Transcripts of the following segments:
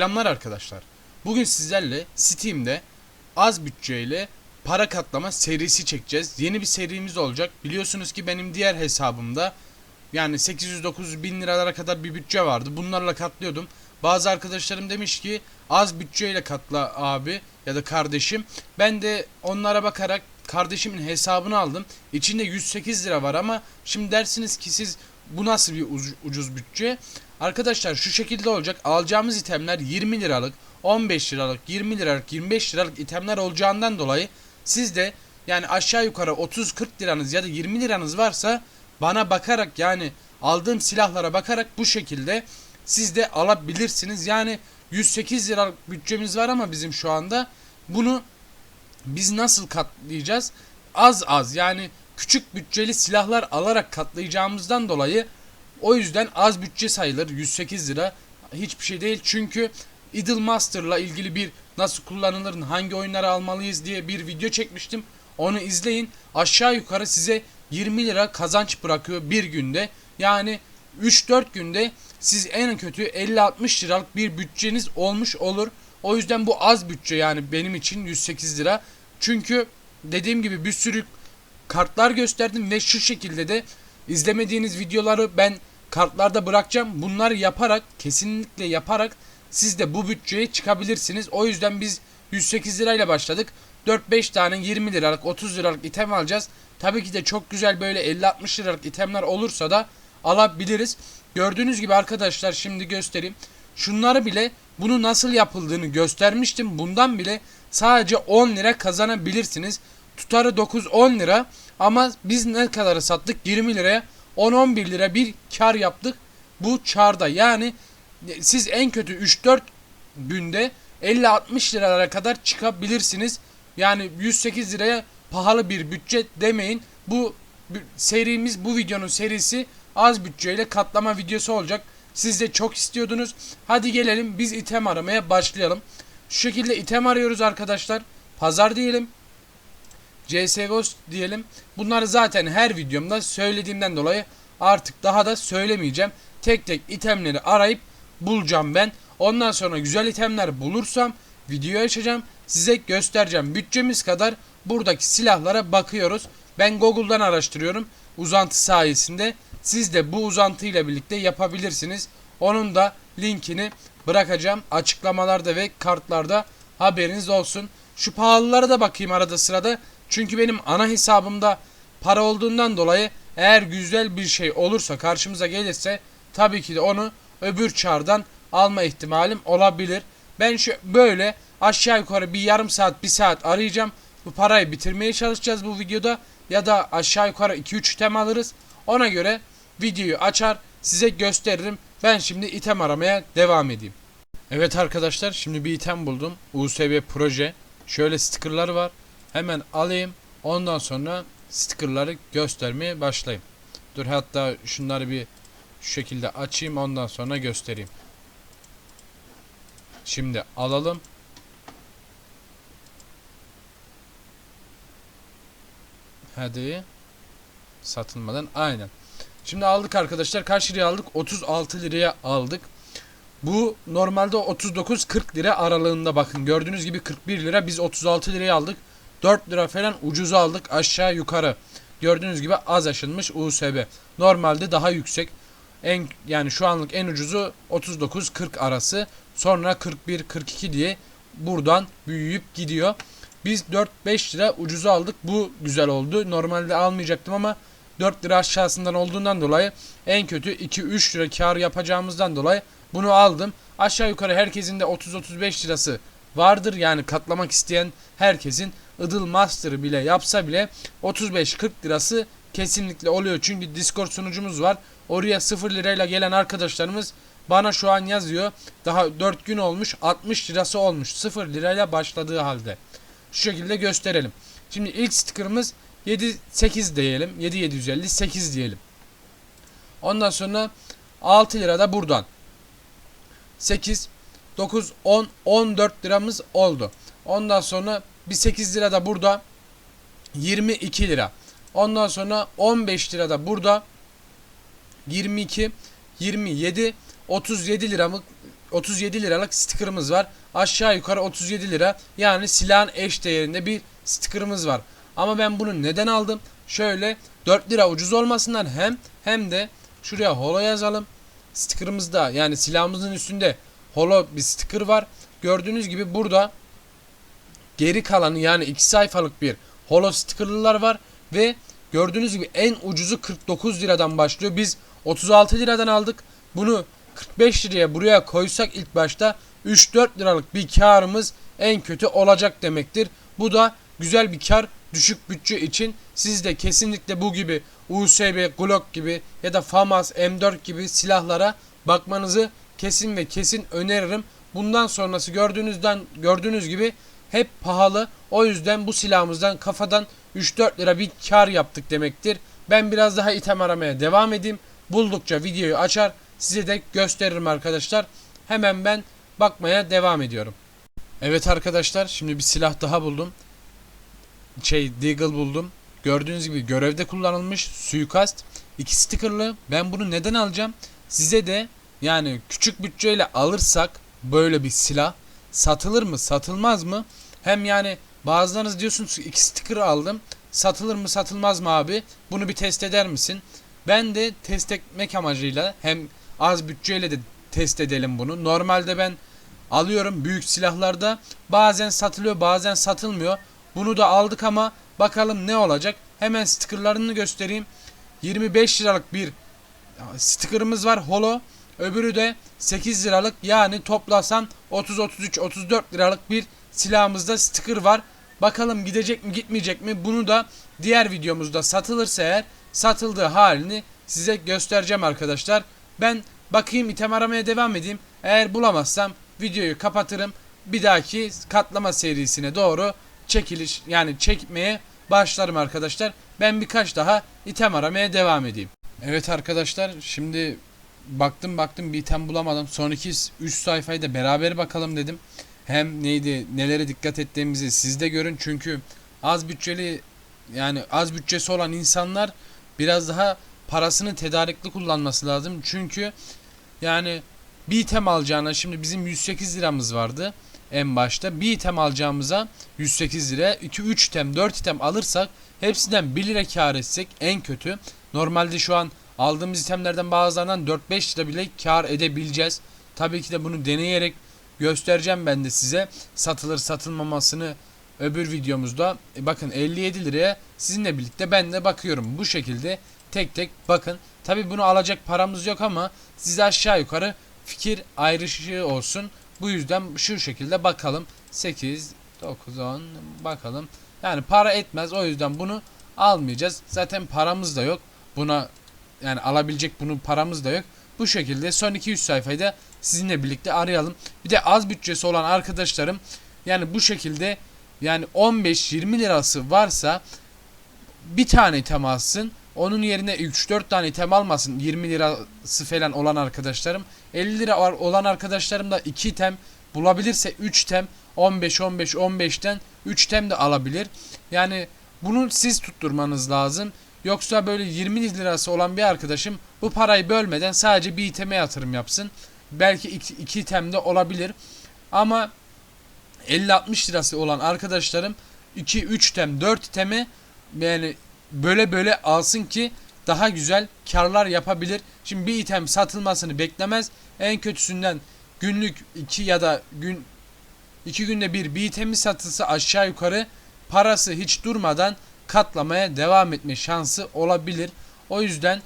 Selamlar arkadaşlar. Bugün sizlerle Steam'de az bütçeyle para katlama serisi çekeceğiz. Yeni bir serimiz olacak. Biliyorsunuz ki benim diğer hesabımda yani 800-900 bin liralara kadar bir bütçe vardı. Bunlarla katlıyordum. Bazı arkadaşlarım demiş ki az bütçeyle katla abi ya da kardeşim. Ben de onlara bakarak kardeşimin hesabını aldım. İçinde 108 lira var ama şimdi dersiniz ki siz bu nasıl bir uc- ucuz bütçe? Arkadaşlar şu şekilde olacak. Alacağımız itemler 20 liralık, 15 liralık, 20 liralık, 25 liralık itemler olacağından dolayı siz de yani aşağı yukarı 30-40 liranız ya da 20 liranız varsa bana bakarak yani aldığım silahlara bakarak bu şekilde siz de alabilirsiniz. Yani 108 liralık bütçemiz var ama bizim şu anda bunu biz nasıl katlayacağız? Az az yani küçük bütçeli silahlar alarak katlayacağımızdan dolayı o yüzden az bütçe sayılır. 108 lira hiçbir şey değil. Çünkü Idle Master'la ilgili bir nasıl kullanılır hangi oyunları almalıyız diye bir video çekmiştim. Onu izleyin. Aşağı yukarı size 20 lira kazanç bırakıyor bir günde. Yani 3-4 günde siz en kötü 50-60 liralık bir bütçeniz olmuş olur. O yüzden bu az bütçe yani benim için 108 lira. Çünkü dediğim gibi bir sürü kartlar gösterdim ve şu şekilde de izlemediğiniz videoları ben kartlarda bırakacağım. Bunları yaparak kesinlikle yaparak siz de bu bütçeye çıkabilirsiniz. O yüzden biz 108 lirayla başladık. 4-5 tane 20 liralık 30 liralık item alacağız. Tabii ki de çok güzel böyle 50-60 liralık itemler olursa da alabiliriz. Gördüğünüz gibi arkadaşlar şimdi göstereyim. Şunları bile bunu nasıl yapıldığını göstermiştim. Bundan bile sadece 10 lira kazanabilirsiniz. Tutarı 9-10 lira ama biz ne kadar sattık 20 liraya 10-11 lira bir kar yaptık bu çarda. Yani siz en kötü 3-4 günde 50-60 liralara kadar çıkabilirsiniz. Yani 108 liraya pahalı bir bütçe demeyin. Bu serimiz bu videonun serisi az bütçeyle katlama videosu olacak. Siz de çok istiyordunuz. Hadi gelelim biz item aramaya başlayalım. Şu şekilde item arıyoruz arkadaşlar. Pazar diyelim CSGO diyelim. Bunları zaten her videomda söylediğimden dolayı artık daha da söylemeyeceğim. Tek tek itemleri arayıp bulacağım ben. Ondan sonra güzel itemler bulursam video açacağım. Size göstereceğim. Bütçemiz kadar buradaki silahlara bakıyoruz. Ben Google'dan araştırıyorum. Uzantı sayesinde. Siz de bu uzantıyla birlikte yapabilirsiniz. Onun da linkini bırakacağım açıklamalarda ve kartlarda haberiniz olsun. Şu pahalılara da bakayım arada sırada. Çünkü benim ana hesabımda para olduğundan dolayı eğer güzel bir şey olursa karşımıza gelirse tabii ki de onu öbür çardan alma ihtimalim olabilir. Ben şu böyle aşağı yukarı bir yarım saat bir saat arayacağım. Bu parayı bitirmeye çalışacağız bu videoda ya da aşağı yukarı 2-3 item alırız. Ona göre videoyu açar size gösteririm. Ben şimdi item aramaya devam edeyim. Evet arkadaşlar şimdi bir item buldum. USB proje. Şöyle stickerları var. Hemen alayım. Ondan sonra stickerları göstermeye başlayayım. Dur hatta şunları bir şu şekilde açayım ondan sonra göstereyim. Şimdi alalım. Hadi. Satılmadan aynen. Şimdi aldık arkadaşlar. Kaç liraya aldık? 36 liraya aldık. Bu normalde 39-40 lira aralığında bakın. Gördüğünüz gibi 41 lira. Biz 36 liraya aldık. 4 lira falan ucuza aldık aşağı yukarı. Gördüğünüz gibi az aşınmış USB. Normalde daha yüksek. En yani şu anlık en ucuzu 39-40 arası. Sonra 41-42 diye buradan büyüyüp gidiyor. Biz 4-5 lira ucuza aldık. Bu güzel oldu. Normalde almayacaktım ama 4 lira aşağısından olduğundan dolayı en kötü 2-3 lira kar yapacağımızdan dolayı bunu aldım. Aşağı yukarı herkesin de 30-35 lirası vardır. Yani katlamak isteyen herkesin Idle Master'ı bile yapsa bile 35-40 lirası kesinlikle oluyor. Çünkü Discord sunucumuz var. Oraya 0 lirayla gelen arkadaşlarımız bana şu an yazıyor. Daha 4 gün olmuş 60 lirası olmuş. 0 lirayla başladığı halde. Şu şekilde gösterelim. Şimdi ilk sticker'ımız 7 8 diyelim. 7 750 8 diyelim. Ondan sonra 6 lira da buradan. 8 9 10 14 liramız oldu. Ondan sonra bir 8 lira da burada 22 lira. Ondan sonra 15 lira da burada 22 27 37 liramız 37 liralık sticker'ımız var. Aşağı yukarı 37 lira. Yani silahın eş değerinde bir sticker'ımız var. Ama ben bunu neden aldım? Şöyle 4 lira ucuz olmasından hem hem de şuraya holo yazalım. Sticker'ımızda yani silahımızın üstünde holo bir sticker var. Gördüğünüz gibi burada geri kalanı yani 2 sayfalık bir holo sticker'lılar var ve gördüğünüz gibi en ucuzu 49 liradan başlıyor. Biz 36 liradan aldık. Bunu 45 liraya buraya koysak ilk başta 3-4 liralık bir karımız en kötü olacak demektir. Bu da güzel bir kar düşük bütçe için siz de kesinlikle bu gibi USB, Glock gibi ya da FAMAS, M4 gibi silahlara bakmanızı kesin ve kesin öneririm. Bundan sonrası gördüğünüzden gördüğünüz gibi hep pahalı. O yüzden bu silahımızdan kafadan 3-4 lira bir kar yaptık demektir. Ben biraz daha item aramaya devam edeyim. Buldukça videoyu açar size de gösteririm arkadaşlar. Hemen ben bakmaya devam ediyorum. Evet arkadaşlar şimdi bir silah daha buldum. Şey Deagle buldum. Gördüğünüz gibi görevde kullanılmış suikast. iki stickerlı. Ben bunu neden alacağım? Size de yani küçük bütçeyle alırsak böyle bir silah satılır mı satılmaz mı? Hem yani bazılarınız diyorsunuz ki iki sticker aldım. Satılır mı satılmaz mı abi? Bunu bir test eder misin? Ben de test etmek amacıyla hem az bütçeyle de test edelim bunu. Normalde ben alıyorum büyük silahlarda bazen satılıyor bazen satılmıyor. Bunu da aldık ama bakalım ne olacak. Hemen stickerlarını göstereyim. 25 liralık bir stickerımız var holo. Öbürü de 8 liralık yani toplasan 30 33 34 liralık bir silahımızda sticker var. Bakalım gidecek mi gitmeyecek mi bunu da diğer videomuzda satılırsa eğer satıldığı halini size göstereceğim arkadaşlar. Ben bakayım item aramaya devam edeyim. Eğer bulamazsam videoyu kapatırım. Bir dahaki katlama serisine doğru çekiliş yani çekmeye başlarım arkadaşlar. Ben birkaç daha item aramaya devam edeyim. Evet arkadaşlar şimdi baktım baktım bir item bulamadım. Son iki 3 sayfayı da beraber bakalım dedim. Hem neydi nelere dikkat ettiğimizi siz de görün çünkü az bütçeli yani az bütçesi olan insanlar biraz daha parasını tedarikli kullanması lazım. Çünkü yani bir item alacağına şimdi bizim 108 liramız vardı en başta. Bir item alacağımıza 108 lira 2 3 item 4 item alırsak hepsinden 1 lira kar etsek en kötü. Normalde şu an aldığımız itemlerden bazılarından 4-5 lira bile kar edebileceğiz. Tabii ki de bunu deneyerek göstereceğim ben de size satılır satılmamasını öbür videomuzda. E bakın 57 liraya sizinle birlikte ben de bakıyorum. Bu şekilde tek tek bakın. Tabii bunu alacak paramız yok ama size aşağı yukarı fikir ayrışığı olsun. Bu yüzden şu şekilde bakalım. 8, 9, 10 bakalım. Yani para etmez o yüzden bunu almayacağız. Zaten paramız da yok. Buna yani alabilecek bunun paramız da yok. Bu şekilde son 200 sayfayı da sizinle birlikte arayalım. Bir de az bütçesi olan arkadaşlarım yani bu şekilde yani 15-20 lirası varsa bir tane item alsın. Onun yerine 3-4 tane item almasın. 20 lirası falan olan arkadaşlarım. 50 lira olan arkadaşlarım da 2 item bulabilirse 3 item 15 15 15'ten 3 item de alabilir. Yani bunu siz tutturmanız lazım. Yoksa böyle 20 lirası olan bir arkadaşım bu parayı bölmeden sadece bir iteme yatırım yapsın. Belki 2 item de olabilir. Ama 50-60 lirası olan arkadaşlarım 2 3 item 4 itemi yani böyle böyle alsın ki daha güzel karlar yapabilir. Şimdi bir item satılmasını beklemez. En kötüsünden günlük 2 ya da gün 2 günde bir bir itemi satılsa aşağı yukarı parası hiç durmadan katlamaya devam etme şansı olabilir. O yüzden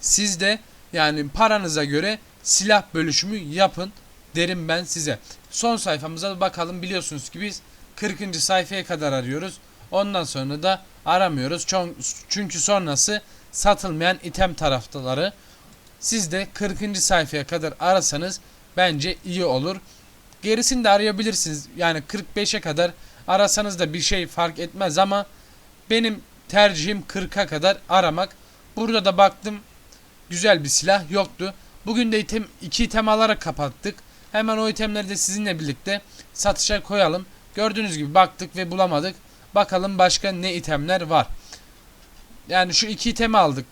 siz de yani paranıza göre silah bölüşümü yapın derim ben size. Son sayfamıza bakalım biliyorsunuz ki biz 40. sayfaya kadar arıyoruz. Ondan sonra da aramıyoruz. Çünkü sonrası satılmayan item taraftaları. Siz de 40. sayfaya kadar arasanız bence iyi olur. Gerisini de arayabilirsiniz. Yani 45'e kadar arasanız da bir şey fark etmez ama benim tercihim 40'a kadar aramak. Burada da baktım güzel bir silah yoktu. Bugün de item, iki item alarak kapattık. Hemen o itemleri de sizinle birlikte satışa koyalım. Gördüğünüz gibi baktık ve bulamadık. Bakalım başka ne itemler var. Yani şu iki itemi aldık.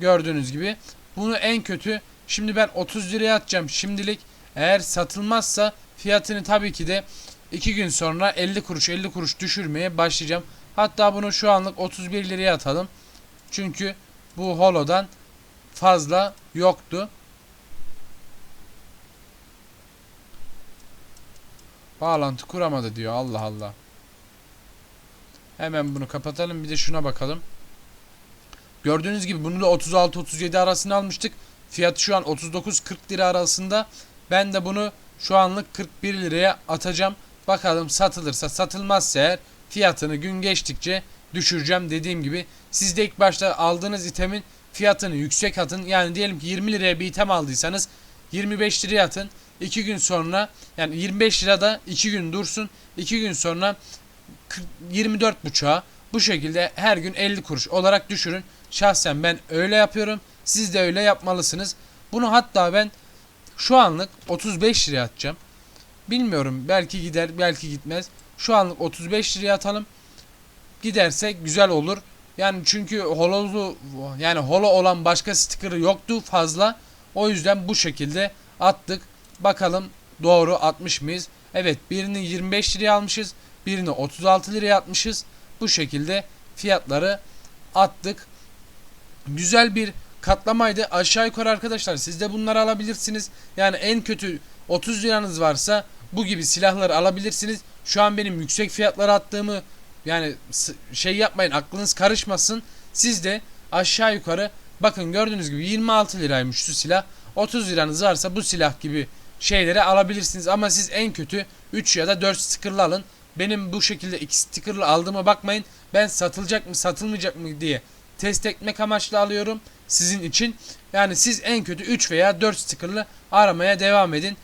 Gördüğünüz gibi. Bunu en kötü şimdi ben 30 liraya atacağım şimdilik. Eğer satılmazsa fiyatını tabii ki de 2 gün sonra 50 kuruş 50 kuruş düşürmeye başlayacağım. Hatta bunu şu anlık 31 liraya atalım. Çünkü bu holodan fazla yoktu. Bağlantı kuramadı diyor. Allah Allah. Hemen bunu kapatalım. Bir de şuna bakalım. Gördüğünüz gibi bunu da 36-37 arasında almıştık. Fiyatı şu an 39-40 lira arasında. Ben de bunu şu anlık 41 liraya atacağım. Bakalım satılırsa satılmazsa eğer fiyatını gün geçtikçe düşüreceğim dediğim gibi. Siz de ilk başta aldığınız itemin fiyatını yüksek atın. Yani diyelim ki 20 liraya bir item aldıysanız 25 liraya atın. 2 gün sonra yani 25 lirada 2 gün dursun. 2 gün sonra 24 buçuğa bu şekilde her gün 50 kuruş olarak düşürün. Şahsen ben öyle yapıyorum. Siz de öyle yapmalısınız. Bunu hatta ben şu anlık 35 liraya atacağım. Bilmiyorum belki gider belki gitmez. Şu anlık 35 liraya atalım. Giderse güzel olur. Yani çünkü hololu yani holo olan başka sticker'ı yoktu fazla. O yüzden bu şekilde attık. Bakalım doğru atmış mıyız? Evet birini 25 liraya almışız. Birini 36 liraya atmışız. Bu şekilde fiyatları attık. Güzel bir katlamaydı. Aşağı yukarı arkadaşlar siz de bunları alabilirsiniz. Yani en kötü 30 liranız varsa bu gibi silahları alabilirsiniz. Şu an benim yüksek fiyatlara attığımı yani şey yapmayın aklınız karışmasın. Siz de aşağı yukarı bakın gördüğünüz gibi 26 liraymış şu silah. 30 liranız varsa bu silah gibi şeyleri alabilirsiniz. Ama siz en kötü 3 ya da 4 sticker'lı alın. Benim bu şekilde 2 sticker'lı aldığıma bakmayın. Ben satılacak mı satılmayacak mı diye test etmek amaçlı alıyorum sizin için. Yani siz en kötü 3 veya 4 sticker'lı aramaya devam edin.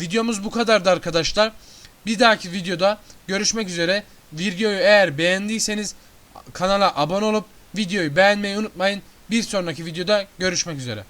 Videomuz bu kadardı arkadaşlar. Bir dahaki videoda görüşmek üzere. Videoyu eğer beğendiyseniz kanala abone olup videoyu beğenmeyi unutmayın. Bir sonraki videoda görüşmek üzere.